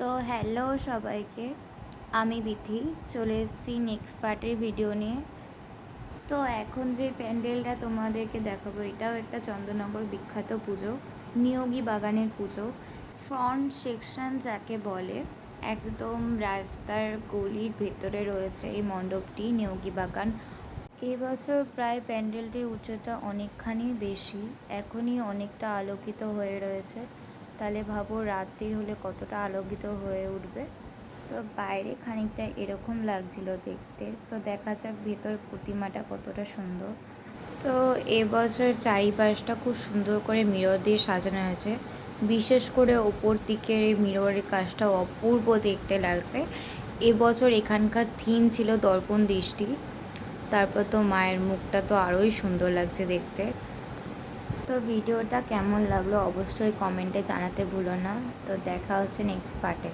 তো হ্যালো সবাইকে, আমি বিথি, চলে এসেছি নেক্সট পার্টের ভিডিও নিয়ে। তো এখন যে প্যান্ডেলটা তোমাদেরকে দেখাবো, এটাও একটা চন্দননগর বিখ্যাত পুজো, নিয়োগী বাগানের পুজো। ফ্রন্ট সেকশন যাকে বলে, একদম রাস্তার গলির ভেতরে রয়েছে এই মণ্ডপটি, নিয়োগী বাগান। এবছর প্রায় প্যান্ডেলটির উচ্চতা অনেকখানি বেশি, এখনই অনেকটা আলোকিত হয়ে রয়েছে। তাহলে ভাবো রাত্রির হলে কতটা আলোকিত হয়ে উঠবে? তো বাইরে খানিকটা এরকম লাগছিল দেখতে। তো দেখা যাক ভেতর প্রতিমাটা কতটা সুন্দর। তো এবছর চারিপাশটা খুব সুন্দর করে মিরর দিয়ে সাজানো হয়েছে। বিশেষ করে ওপর দিকের এই মিররের কাজটা অপূর্ব দেখতে লাগছে। এবছর এখানকার থিম ছিল দর্পণ দৃষ্টি। তারপর তো মায়ের মুখটা তো আরোই সুন্দর লাগছে দেখতে। তো ভিডিওটা কেমন লাগল অবশ্যই কমেন্টে জানাতে ভুলো না। তো দেখা হচ্ছে নেক্সট পার্টে